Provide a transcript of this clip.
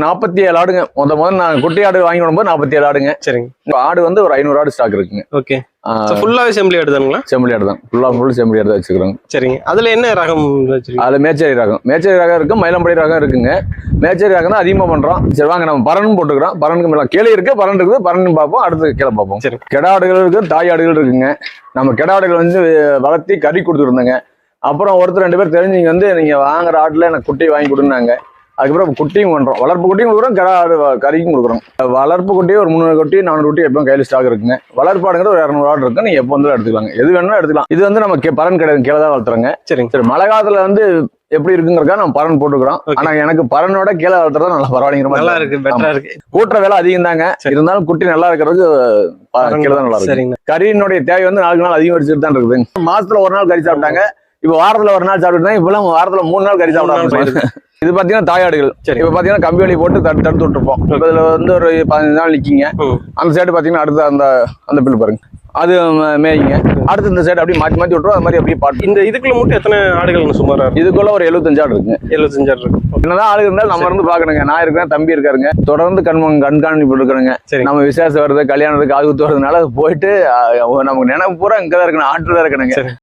நாற்பத்தி ஏழு ஆடுங்க. முத முதல்ல நான் குட்டி ஆடு வாங்கி வரும்போது நாற்பத்தி ஏழு ஆடுங்க. சரிங்க. ஆடு வந்து ஒரு ஐநூறு ஆடு ஸ்டாக் இருக்குங்க. ஓகே. ஃபுல்லாவே செம்பிளி ஆடுதானுங்களா? செம்மறி ஆடு தான் ஃபுல்லா ஃபுல் செம்மறி ஆடு தான் சரிங்க. அதுல என்ன ரகம் அதுல மேச்சேரி ரகம். மேச்சேரி ரகம் இருக்கு மயிலம்படி ரகம் இருக்குங்க. மேச்சேரி ரகம் தான் அதிகமா பண்றோம். சரி வாங்க நம்ம பரன் போட்டுக்கிறோம். பரனுக்கு மேல கீழே இருக்கு பரன் இருக்குது. பரன் பார்ப்போம். அடுத்து கீழே பார்ப்போம். சரி. கெடா ஆடுகள் இருக்கு தாய் ஆடுகள் இருக்குங்க. நம்ம கெடா ஆடுகள் வந்து வளர்த்தி கறி கொடுத்துருந்தோங்க. அப்புறம் ஒருத்தர் ரெண்டு பேர் தெரிஞ்சவங்க வந்து நீங்க வாங்குற ஆட்டுல எனக்கு குட்டி வாங்கி கொடுனாங்க அதுக்கப்புறம் குட்டியும் பண்றோம் வளர்ப்பு குட்டியும் கொடுக்குறோம் கெடா கறிக்கும் கொடுக்குறோம். வளர்ப்பு குட்டி ஒரு முந்நூறு குட்டி நானூறு குட்டி எப்பவும் கையில் ஸ்டாக் இருக்குங்க. வளர்ப்பு ஆடுங்கிற ஒரு இரநூறு ஆடு இருக்கு நீங்க எப்போ வந்து எடுத்துக்கலாங்க. எது வேணாலும் எடுத்துக்கலாம். இது வந்து நம்ம பரன் கிடையாது கீழே தான் வளர்த்துறோங்க. சரிங்க. சரி மழை காலத்துல வந்து எப்படி இருக்குங்கிறக்கா நம்ம பரன் போட்டுக்கிறோம். Okay. ஆனா எனக்கு பரனோட கீழே வளர்த்துறதா நல்லா பரவாயில்லைங்கிற மாதிரி நல்லா இருக்கு. பெட்டரா இருக்கு. கூட்டுற வேலை அதிகம் தாங்க. இருந்தாலும் குட்டி நல்லா இருக்கிறதுக்கு ப- கீழே தான் நல்லா இருக்கு. சரிங்க. கறியினுடைய தேவை வந்து நாளுக்கு நாள் அதிகம் வச்சுட்டு தான் இருக்குது மாசத்துல ஒரு நாள் கறி சாப்பிட்டாங்க. இப்ப வாரத்துல ஒரு நாள் சாப்பிட்டு இப்பெல்லாம் வாரத்துல மூணு நாள் கறி சாப்பிடாங்க இது பாத்தீங்கன்னா தாயாடுகள். சரி. இப்ப பாத்தீங்கன்னா கம்பி வலி போட்டு தடுத்து தடுத்து விட்டுருப்போம். இப்ப இதுல வந்து ஒரு பதினஞ்சு நாள் நிக்கிங்க. ம். அந்த சைடு பாத்தீங்கன்னா அடுத்து அந்த அந்த பில்லு பாருங்க. அது மேய்ங்க. அடுத்து இந்த சைடு அப்படியே மாத்தி மாத்தி விட்டுரும். அது மாதிரி அப்படியே பாட்டு. இந்த இதுக்குள்ள மட்டும் எத்தனை ஆடுகள் சுமாரா இருக்கு? இதுக்குள்ள ஒரு எழுபத்தஞ்சு ஆடு இருக்குங்க எழுபத்தஞ்சு ஆடு இருக்கு. என்னதான் ஆளு இருந்தாலும் நம்ம இருந்து பாக்கணுங்க. நான் இருக்கிறேன் தம்பி இருக்காருங்க. தொடர்ந்து கண் கண்காணிப்பு இருக்கிறேங்க சரி. நம்ம விசேஷம் வருது கல்யாணத்துக்கு காது குத்து வர்றதுனால போயிட்டு நமக்கு நினைப்பு பூரா இங்க தான் இருக்கணும் ஆட்டுல தான் இருக்கணுங்க